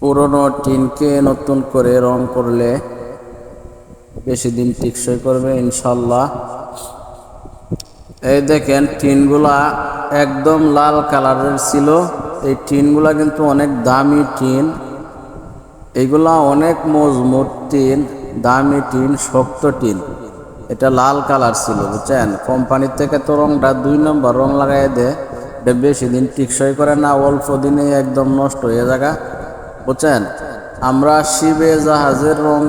পুরনো টিনকে নতুন করে রং করলে বেশি দিন টিকসই করবে, ইনশাল্লাহ। এই দেখেন, টিনগুলা একদম লাল কালারের ছিল। এই টিনগুলা কিন্তু অনেক দামি টিন। এগুলা অনেক মজবুত টিন, দামি টিন, শক্ত টিন। এটা লাল কালার ছিল, বুঝছেন? কোম্পানির থেকে তো রংটা দুই নম্বর রং লাগাই দেয়। বেশি দিন টিকসই করে না, অল্প দিনে একদম নষ্ট হয়ে জায়গা বুঝছেন? আমরা শিবে জাহাজের রং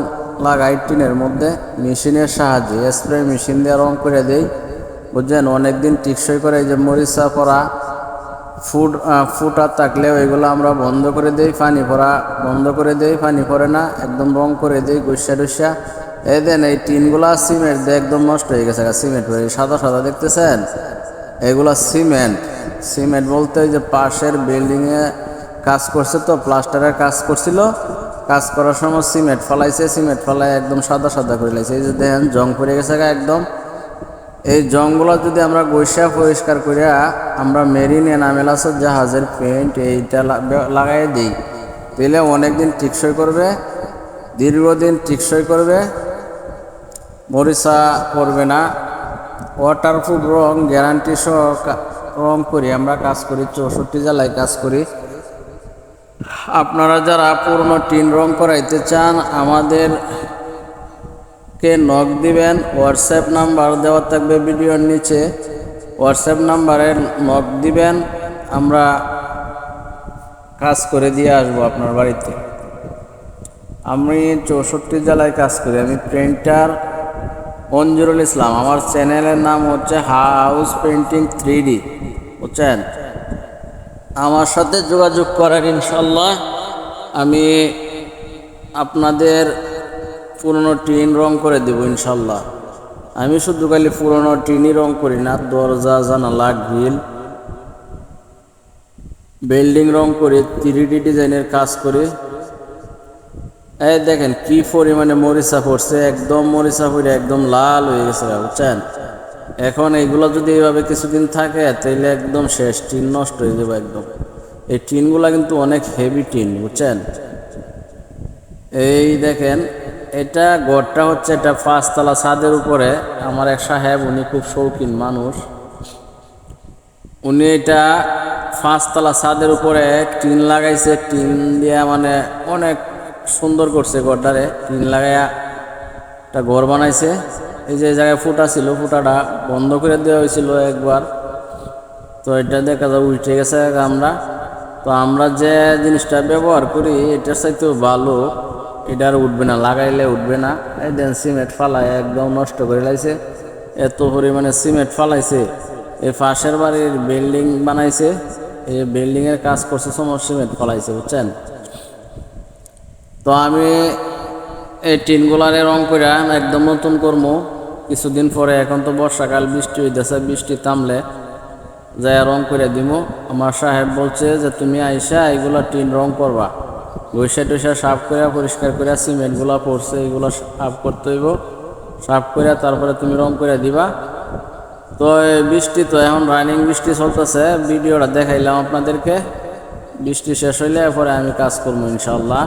লাগাই টিনের মধ্যে, মেশিনের সাহায্যে, স্প্রে মেশিন দিয়ে রং করে দেই, বুঝছেন? অনেকদিন টিকসই করে যে মরিচা পরা ফুট ফুটা থাকলেও এগুলো আমরা বন্ধ করে দেই, পানি পরা বন্ধ করে দেই, পানি পরে না, একদম রং করে দেই গুসা টুসা এই দেন এই টিনগুলা সিমেন্ট দিয়ে একদম নষ্ট হয়ে গেছে সিমেন্ট হয়ে সাদা সাদা দেখতেছেন? এগুলা সিমেন্ট। সিমেন্ট বলতে যে পাশের বিল্ডিংয়ে কাজ করছে তো, প্লাস্টারের কাজ করছিল। কাজ করার সময় সিমেন্ট ফলাইছে, সিমেন্ট ফলাই একদম সাদা সাদা করে লাইছে। এই যে দেখেন, জং পড়ে গেছে একদম। এই জংগুলো যদি আমরা গৈসা পরিষ্কার করিয়া আমরা মেরিন এনামেলাসের জাহাজের পেন্ট এইটা লাগাই দিই। তাহলে অনেকদিন টিকসই করবে, দীর্ঘদিন টিকসই করবে, মরিচা করবে না। ওয়াটারপ্রুফ রং, গ্যারান্টি সহ রং করি, আমরা কাজ করি, চৌষট্টি জেলায় কাজ করি। আপনারা যারা পুরনো টিন রং করাইতে চান আমাদের কে নক দিবেন। হোয়াটসঅ্যাপ নাম্বার দেওয়া থাকবে ভিডিওর নিচে। হোয়াটসঅ্যাপ নাম্বারে নক দিবেন। আমরা কাজ করে দিয়ে আসব আপনার বাড়িতে। আমি চৌষট্টি জেলায় কাজ করি। আমি প্রিন্টার মঞ্জুরুল ইসলাম। আমার চ্যানেলের নাম হচ্ছে হাউস পেন্টিং থ্রি ডি বুঝছেন? আমার সাথে যোগাযোগ করার ইনশাল্লাহ আমি আপনাদের পুরনো টিন রং করে দেব ইনশাল্লাহ আমি শুধু খালি পুরনো টিনই রং করি না, দরজা, জানালা, গ্রিল, বিল্ডিং রং করি থ্রি ডিজাইনের কাজ করি। এই দেখেন কি পরিমাণে মরিচা পড়ছে, একদম মরিচা পড়ে একদম লাল হয়ে গেছে, বুঝছেন? এখন এইগুলো যদি এইভাবে কিছুদিন থাকে তাহলে একদম শেষ টিন নষ্ট হয়ে যাবে একদম। এই টিনগুলো কিন্তু অনেক হেভি টিন, বুঝছেন? এই দেখেন, এটা ঘরটা হচ্ছে এটা পাঁচতলা ছাদের উপরে। আমার এক সাহেব, উনি খুব শৌখিন মানুষ। উনি এটা পাঁচতলা ছাদের উপরে টিন লাগাইছে। টিন দিয়ে মানে অনেক সুন্দর করছে ঘরটারে। টিন লাগাইয়া একটা ঘর বানাইছে। এই যে জায়গায় ফুটা ছিল, ফুটাটা বন্ধ করে দেওয়া হয়েছিল একবার। তো এটা দেখা যায় উল্টে গেছে আমরা। তো আমরা যে জিনিসটা ব্যবহার করি, এটার চাইতেও ভালো। এটা আর উঠবে না, লাগাইলে উঠবে না। এই দেন সিমেন্ট ফালায় একদম নষ্ট করে লাইছে। এত পরিমাণে সিমেন্ট ফালাইছে। এই পাশের বাড়ির বিল্ডিং বানাইছে। এই বিল্ডিংয়ের কাজ করছে সময় সিমেন্ট ফালাইছে, বুঝছেন? তো আমি এই টিনগুলারে রং করে একদম নতুন করব কিছুদিন পরে এখন তো বর্ষাকাল, বৃষ্টি হইতেছে, বৃষ্টি থামলে যাই রং করে দিব আমার সাহেব বলছে যে, তুমি আইসা এগুলা টিন রং করবা। গৈসা টৈসা সাফ করে পরিষ্কার করে সিমেন্টগুলা পড়ছে, এগুলো সাফ করতে হইব। সাফ করে তারপরে তুমি রং করে দিবা। তো বৃষ্টি তো এখন রানিং বৃষ্টি চলতেছে। ভিডিওটা দেখাইলাম আপনাদেরকে। বৃষ্টি শেষ হইলে পরে আমি কাজ করব ইনশাল্লাহ